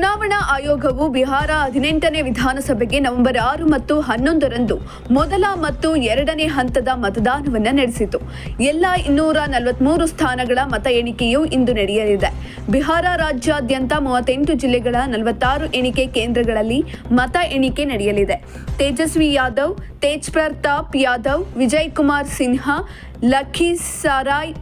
ಚುನಾವಣಾ ಆಯೋಗವು ಬಿಹಾರ ಹದಿನೆಂಟನೇ ವಿಧಾನಸಭೆಗೆ ನವೆಂಬರ್ ಆರು ಮತ್ತು ಹನ್ನೊಂದರಂದು ಮೊದಲ ಮತ್ತು ಎರಡನೇ ಹಂತದ ಮತದಾನವನ್ನು ನಡೆಸಿತು. ಎಲ್ಲ ಇನ್ನೂರ ನಲವತ್ಮೂರು ಸ್ಥಾನಗಳ ಮತ ಎಣಿಕೆಯು ಇಂದು ನಡೆಯಲಿದೆ. ಬಿಹಾರ ರಾಜ್ಯಾದ್ಯಂತ ಮೂವತ್ತೆಂಟು ಜಿಲ್ಲೆಗಳ ನಲವತ್ತಾರು ಎಣಿಕೆ ಕೇಂದ್ರಗಳಲ್ಲಿ ಮತ ಎಣಿಕೆ ನಡೆಯಲಿದೆ. ತೇಜಸ್ವಿ ಯಾದವ್ ತೇಜ್ ಪ್ರತಾಪ್ ಯಾದವ್, ವಿಜಯ್ ಕುಮಾರ್ ಸಿನ್ಹಾ, ಲಖೀಸರಾಯ್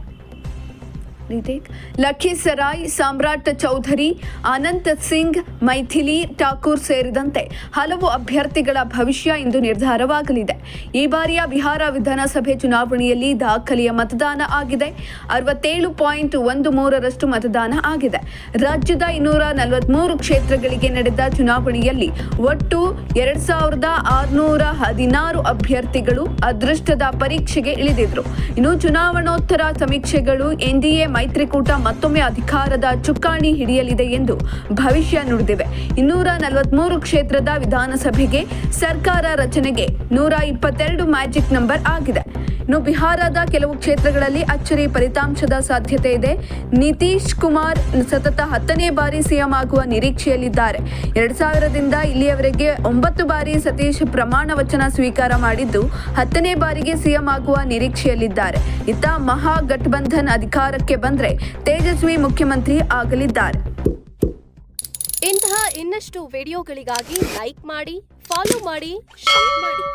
ರಿಟೇಕ್ ಲಖೀಸರಾಯ್, ಸಾಮ್ರಾಟ್ ಚೌಧರಿ, ಅನಂತ್ ಸಿಂಗ್, ಮೈಥಿಲಿ, ಠಾಕೂರ್ ಸೇರಿದಂತೆ ಹಲವು ಅಭ್ಯರ್ಥಿಗಳ ಭವಿಷ್ಯ ಇಂದು ನಿರ್ಧಾರವಾಗಲಿದೆ. ಈ ಬಾರಿಯ ಬಿಹಾರ ವಿಧಾನಸಭೆ ಚುನಾವಣೆಯಲ್ಲಿ ದಾಖಲೆಯ ಮತದಾನ ಆಗಿದೆ. ಅರವತ್ತೇಳು ಪಾಯಿಂಟ್ ಒಂದು ಮೂರರಷ್ಟು ಮತದಾನ ಆಗಿದೆ. ರಾಜ್ಯದ ಇನ್ನೂರ ನಲವತ್ಮೂರು ಕ್ಷೇತ್ರಗಳಿಗೆ ನಡೆದ ಚುನಾವಣೆಯಲ್ಲಿ ಒಟ್ಟು ಎರಡ್ ಸಾವಿರದ ಆರುನೂರ ಹದಿನಾರು ಅಭ್ಯರ್ಥಿಗಳು ಅದೃಷ್ಟದ ಪರೀಕ್ಷೆಗೆ ಇಳಿದಿದ್ರು. ಇನ್ನು ಚುನಾವಣೋತ್ತರ ಸಮೀಕ್ಷೆಗಳು ಎನ್ಡಿಎ ಮೈತ್ರಿಕೂಟ ಮತ್ತೊಮ್ಮೆ ಅಧಿಕಾರದ ಚುಕ್ಕಾಣಿ ಹಿಡಿಯಲಿದೆ ಎಂದು ಭವಿಷ್ಯ ನುಡಿದಿವೆ. ಇನ್ನೂರ ನಲವತ್ಮೂರು ಕ್ಷೇತ್ರದ ವಿಧಾನಸಭೆಗೆ ಸರ್ಕಾರ ರಚನೆಗೆ ನೂರ ಇಪ್ಪತ್ತೆರಡು ಮ್ಯಾಜಿಕ್ ನಂಬರ್ ಆಗಿದೆ. ಇನ್ನು ಬಿಹಾರದ ಕೆಲವು ಕ್ಷೇತ್ರಗಳಲ್ಲಿ ಅಚ್ಚರಿ ಫಲಿತಾಂಶದ ಸಾಧ್ಯತೆ ಇದೆ. ನಿತೀಶ್ ಕುಮಾರ್ ಸತತ ಹತ್ತನೇ ಬಾರಿ ಸಿಎಂ ಆಗುವ ನಿರೀಕ್ಷೆಯಲ್ಲಿದ್ದಾರೆ. ಎರಡ್ ಸಾವಿರದಿಂದ ಇಲ್ಲಿಯವರೆಗೆ ಒಂಬತ್ತು ಬಾರಿ ಸತೀಶ್ ಪ್ರಮಾಣ ವಚನ ಸ್ವೀಕಾರ ಮಾಡಿದ್ದು ಹತ್ತನೇ ಬಾರಿಗೆ ಸಿಎಂ ಆಗುವ ನಿರೀಕ್ಷೆಯಲ್ಲಿದ್ದಾರೆ. ಇತ್ತ ಮಹಾಗಠಬಂಧನ್ ಅಧಿಕಾರಕ್ಕೆ ಬಂದ್ರೆ ತೇಜಸ್ವಿ ಮುಖ್ಯಮಂತ್ರಿ ಆಗಲಿದ್ದಾರೆ. ಇಂತಹ ಇನ್ನಷ್ಟು ವಿಡಿಯೋಗಳಿಗಾಗಿ ಲೈಕ್ ಮಾಡಿ, ಫಾಲೋ ಮಾಡಿ, ಶೇರ್ ಮಾಡಿ.